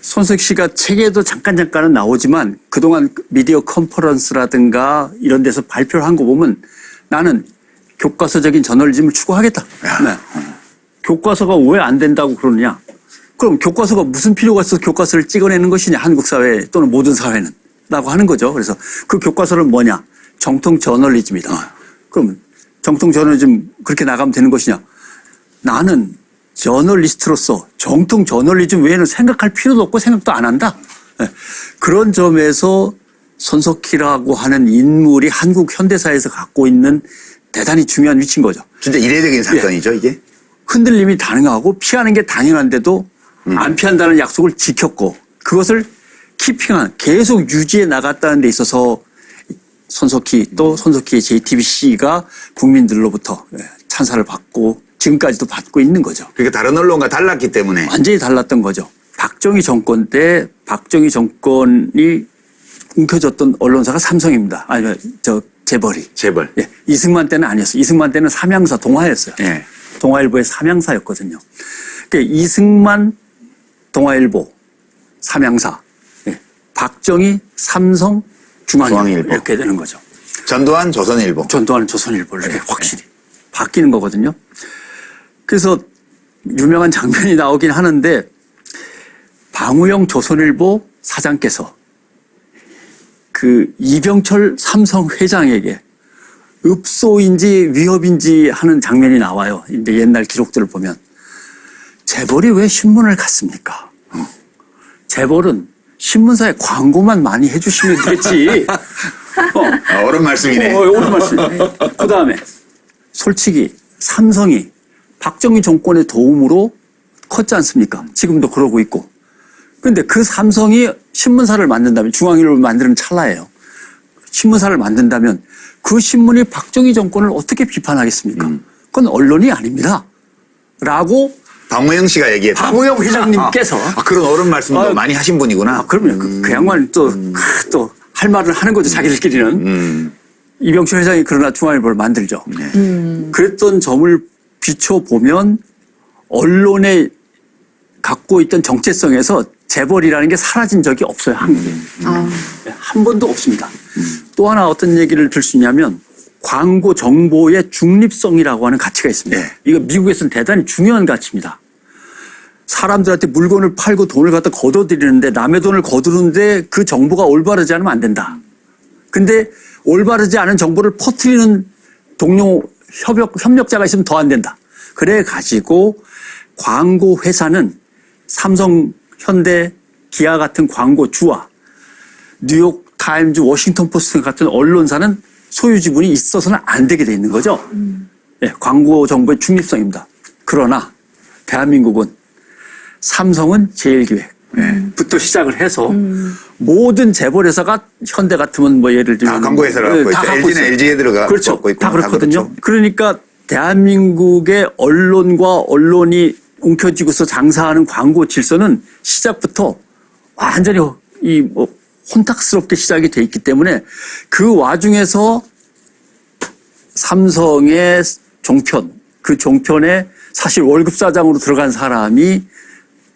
손석 씨가 책에도 잠깐 잠깐은 나오지만 그동안 미디어 컨퍼런스라든가 이런 데서 발표를 한 거 보면 나는 교과서적인 저널리즘을 추구하겠다. 네. 교과서가 왜 안 된다고 그러느냐? 그럼 교과서가 무슨 필요가 있어서 교과서를 찍어내는 것이냐? 한국 사회 또는 모든 사회는 라고 하는 거죠. 그래서 그 교과서는 뭐냐? 정통 저널리즘이다. 그럼 정통 저널리즘 그렇게 나가면 되는 것이냐? 나는 저널리스트로서 정통 저널리즘 외에는 생각할 필요도 없고 생각도 안 한다. 예. 그런 점에서 손석희라고 하는 인물이 한국 현대사에서 갖고 있는 대단히 중요한 위치인 거죠. 진짜 이례적인 사건이죠, 이게? 흔들림이 가능하고 피하는 게 당연한데도 안 피한다는 약속을 지켰고 그것을 키핑한 계속 유지해 나갔다는 데 있어서 손석희 또 손석희의 JTBC가 국민들로부터 예, 찬사를 받고 지금까지도 받고 있는 거죠. 그러니까 다른 언론과 달랐기 때문에. 완전히 달랐던 거죠. 박정희 정권 때 박정희 정권이 움켜졌던 언론사가 삼성입니다. 아니 저 재벌이. 재벌. 예, 이승만 때는 아니었어요. 이승만 때는 삼양사 동아였어요. 예. 동아일보의 삼양사였거든요. 그러니까 이승만 동아일보 삼양사, 예, 박정희 삼성 중앙일보, 중앙일보. 이렇게 되는 거죠. 전두환 조선일보. 전두환은 조선일보를 이렇게 네. 확실히 바뀌는 거거든요. 그래서 유명한 장면이 나오긴 하는데 방우영 조선일보 사장께서 그 이병철 삼성 회장에게 읍소인지 위협인지 하는 장면이 나와요. 이제 옛날 기록들을 보면 재벌이 왜 신문을 갔습니까? 어. 재벌은 신문사에 광고만 많이 해주시면 되겠지. 어. 아, 옳은 말씀이네. 어, 옳은 말씀. 그 다음에 솔직히 삼성이 박정희 정권의 도움으로 컸지 않습니까? 지금도 그러고 있고. 근데 그 삼성이 신문사를 만든다면 중앙일보를 만드는 찰나예요. 신문사를 만든다면 그 신문이 박정희 정권을 어떻게 비판하겠습니까? 그건 언론이 아닙니다. 라고 박무영 씨가 얘기했다. 박우영 회장님께서 아, 그런 옳은 말씀도 아, 많이 하신 분이구나. 아, 그러면 그, 그 양반이 또, 크, 또, 할 말을 하는 거죠, 자기들끼리는. 음. 이병철 회장이 그러나 중앙일보를 만들죠. 그랬던 점을 비춰보면 언론에 갖고 있던 정체성에서 재벌이라는 게 사라진 적이 없어요, 한국에. 아, 한 번도 없습니다. 또 하나 어떤 얘기를 들 수 있냐면 광고 정보의 중립성이라고 하는 가치가 있습니다. 네. 이거 미국에서는 대단히 중요한 가치입니다. 사람들한테 물건을 팔고 돈을 갖다 거둬들이는데 남의 돈을 거두는데 그 정보가 올바르지 않으면 안 된다. 근데 올바르지 않은 정보를 퍼뜨리는 동료 협력, 협력자가 있으면 더 안 된다. 그래 가지고 광고 회사는 삼성, 현대, 기아 같은 광고주와 뉴욕 타임즈, 워싱턴 포스트 같은 언론사는 소유 지분이 있어서는 안 되게 돼 있는 거죠. 네, 광고 정보의 중립성입니다. 그러나 대한민국은 삼성은 제일기획부터 시작을 해서 모든 재벌 회사가 현대 같으면 뭐 예를 들면 다 광고 회사를 갖고 있죠. 갖고 LG 는 있어요. LG 에 들어가 그렇죠. 갖고 있고 다다 그렇거든요. 그렇죠. 그러니까 대한민국의 언론과 언론이 움켜쥐고서 장사하는 광고 질서는 시작부터 완전히 이뭐 혼탁스럽게 시작이 돼 있기 때문에 그 와중에서 삼성의 종편, 그 종편에 사실 월급 사장으로 들어간 사람이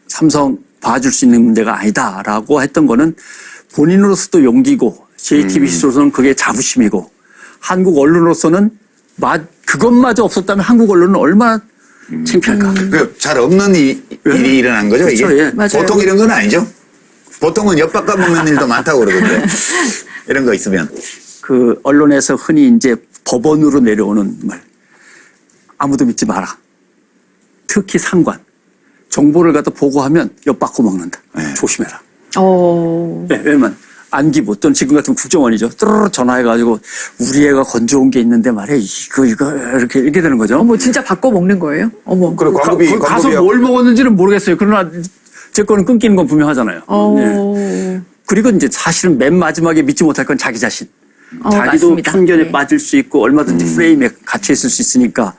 삼성 봐줄 수 있는 문제가 아니다라고 했던 거는 본인으로서도 용기고 JTBC로서는 그게 자부심이고 한국 언론으로서는 마- 그것마저 없었다면 한국 언론은 얼마나 창피할까. 그잘 없는 이- 일이 일어난 거죠, 그렇죠, 이게? 예. 맞아요. 보통 이런 건 아니죠? 보통은 엿 바꿔먹는 일도 많다고 그러던데. 이런 거 있으면. 그 언론에서 흔히 이제 법원으로 내려오는 말 아무도 믿지 마라. 특히 상관 정보를 갖다 보고하면 엿바꿔 먹는다. 네. 조심해라. 어, 네, 왜냐면 안기부 또는 지금 같으면 국정원이죠. 뚜루루 전화해가지고 우리 애가 건져온 게 있는데 말이야 이거 이거 이렇게 이렇게 되는 거죠. 어머, 진짜 바꿔 먹는 거예요? 어머. 그리고 광고비, 가, 가서 광고비하고- 뭘 먹었는지는 모르겠어요. 그러나 제 거는 끊기는 건 분명하잖아요. 어, 네. 그리고 이제 사실은 맨 마지막에 믿지 못할 건 자기 자신. 어, 자기도 맞습니다. 편견에 네. 빠질 수 있고 얼마든지 프레임에 갇혀 있을 수 있으니까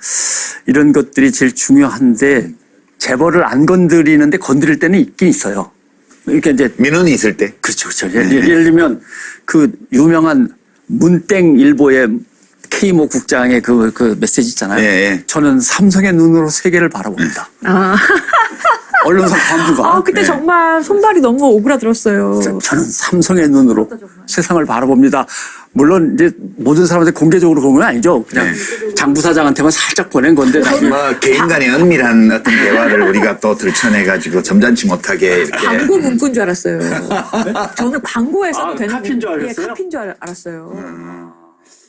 이런 것들이 제일 중요한데 재벌을 안 건드리는데 건드릴 때는 있긴 있어요. 그러니까 이제 민원이 있을 때. 그렇죠, 그렇죠. 예를, 예를 들면 그 유명한 문땡 일보의 K모 국장의 그, 그 메시지 있잖아요. 예, 예. 저는 삼성의 눈으로 세계를 바라봅니다. 아, 언론사 간부가. 아, 그때 네. 정말 손발이 너무 오그라들었어요. 저는 삼성의 눈으로 세상을 바라봅니다. 물론 이제 모든 사람한테 공개적으로 그런 건 아니죠. 그냥 장 부사장한테만 살짝 보낸 건데 나중에 뭐 개인 간의 은밀한 어떤 대화를 우리가 또 들춰내가지고 점잖지 못하게 이렇게 광고 문구인 줄 알았어요. 저는 광고에서도 아, 되는 카피인 줄 문- 예, 알았어요? 카피인 줄 알- 알았어요. 음.